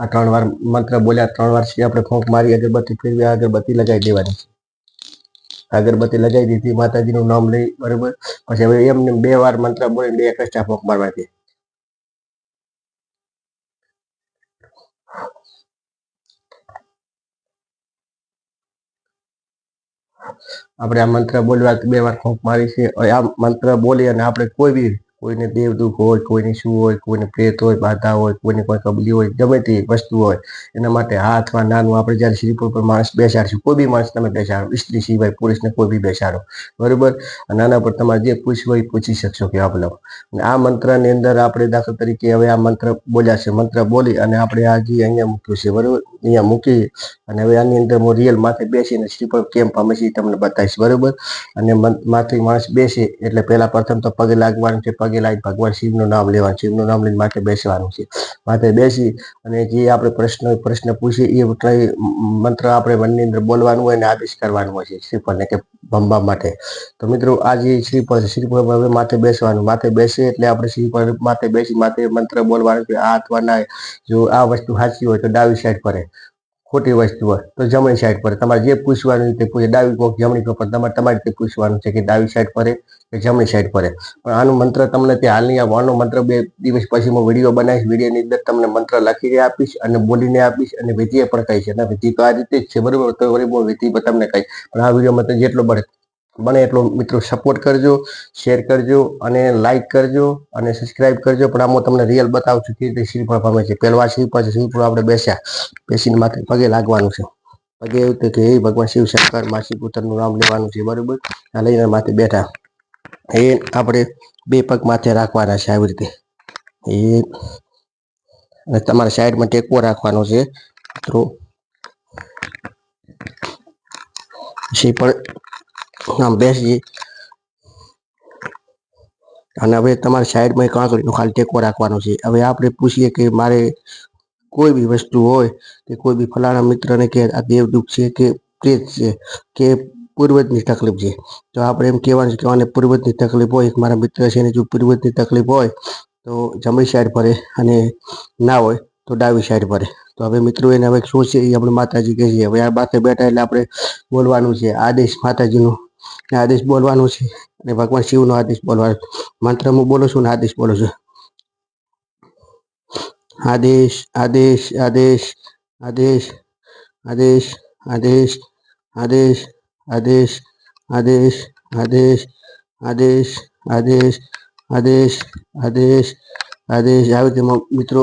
આ ત્રણ વાર મંત્ર બોલ્યા, ત્રણ વાર પછી આપણે ફોંક મારી, અગરબત્તી ફેરવી અગરબત્તી લગાવી દેવાની અગરબત્તી લગાવી દીધી, માતાજીનું નામ લઈ, બરાબર? પછી હવે એમને બે વાર મંત્ર બોલીને બે કષ્ટા ફોંક મારવાથી આપણે આ મંત્ર બોલવા બે વાર ફોંક મારી છે. આ મંત્ર બોલી અને આપણે કોઈ બી કોઈને દેવદુખ હોય, કોઈને શું હોય, કોઈને પ્રેત હોય, બાધા હોય, કોઈને કોઈ કબલી હોય, ગમે તે વસ્તુ હોય, એના માટે હાથમાં નાનું આપણે જ્યારે શ્રીપુર પર માણસ બેસાડશું કોઈ બી માણસ તમે બેસાડો સ્ત્રી સિવાય પુરુષને કોઈ બી બેસાડો, બરોબર? નાના પર તમારે જે પૂછવું હોય પૂછી શકશો કે આપણે અને આ મંત્રની અંદર આપણે દાખલા તરીકે હવે આ મંત્ર બોલ્યા મંત્ર બોલી અને આપણે આ જે અહીંયા મૂક્યું છે, બરોબર? અહીંયા મૂકી અને હવે આની અંદર હું રિયલ માથે બેસીને શ્રીપુર કેમ પામે છે તમને બતાવીશ, બરોબર? અને માથે માણસ બેસે એટલે પહેલા પ્રથમ તો પગે લાગવાનું છે પગે લાગી ભગવાન શિવનું નામ લેવાનું શિવનું નામ લઈને માટે બેસવાનું છે. માથે બેસી અને જે આપણે પ્રશ્ન પ્રશ્ન પૂછીએ, એ મંત્ર આપણે મનની અંદર બોલવાનું હોય અને આદેશ કરવાનું હોય છે શ્રીફળને કે ભમવા માટે. તો મિત્રો, આ જે શ્રીફળ શ્રીફળ હવે માથે બેસવાનું. માથે બેસે એટલે આપણે શ્રીફળ માથે બેસી માથે મંત્ર બોલવાનું કે આ અથવા ના જો આ વસ્તુ સાચી હોય તો ડાબી સાઈડ પડે ખોટી વસ્તુ હોય તો જમણી સાઈડ પર. તમારે જે પૂછવાનું તે પૂછે. ડાબી કોક જમણી કોક પર. તમારે તમારી રીતે પૂછવાનું છે કે ડાબી સાઈડ પર કે જમણી સાઈડ પર પણ આનું મંત્ર તમને તે હાલની આ વાનો મંત્ર બે દિવસ પછી હું વીડિયો બનાવીશ. વિડીયોની અંદર તમને મંત્ર લખીને આપીશ અને બોલીને આપીશ અને વિધિએ પણ કહીશ. અને વિધિ તો આ રીતે જ છે. બરાબર? તો વળી હું તમને કહીશ. પણ આ વિડીયોમાં તો જેટલો બને બને એટલો મિત્રો સપોર્ટ કરજો શેર કરજો અને લાઇક કરજો અને સબસ્ક્રાઇબ કરજો. પણ આમાં તમને રિયલ બતાવું છું કે રીતે શ્રીફળ પામે છે. પહેલા શ્રીફળ છે. શ્રીફળ આપણે બેસ્યા. બેસીને માથે પગે લાગવાનું છે. પગે એવું કે એ ભગવાન શિવ શંકર માસી પુત્રનું નામ લેવાનું છે. બરાબર? આ લઈને માથે બેઠા. એ આપણે બે પગ માથે રાખવાના છે આવી રીતે. એ અને તમારા સાઈડમાં ટેકો રાખવાનો છે. મિત્રો પણ આમ બેસજી અને હવે તમારે સાઈડમાં આંગળીનો ખાલી ટેકો રાખવાનો છે. હવે આપણે પૂછીએ કે મારે કોઈ બી વસ્તુ હોય, કે કોઈ બી ફલાણા મિત્રને કે આ દેવ દુઃખ છે કે પ્રેત છે, કે પૂર્વજની તકલીફ છે. તો આપણે એમ કહેવાનું છે કે મને પૂર્વજની તકલીફ હોય, એક મારા મિત્ર છે એને જો પૂર્વજની તકલીફ હોય, તો જમણી સાઈડ પડે અને ના હોય, તો ડાબી સાઈડ પડે તો હવે મિત્રો એને હવે શું છે એ આપણે માતાજી કહે છે. હવે આ માથે બેઠા એટલે આપણે બોલવાનું છે. આદેશ માતાજીનું આદેશ બોલવાનું છે અને ભગવાન શિવનો આદેશ બોલવાનો મંત્ર હું બોલું છું ને આદેશ બોલું છું આદેશ આદેશ આદેશ આદેશ આદેશ આદેશ આદેશ આદેશ આદેશ આદેશ આદેશ આદેશ આદેશ આદેશ આદેશ આવી રીતે મિત્રો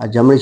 આ જમણી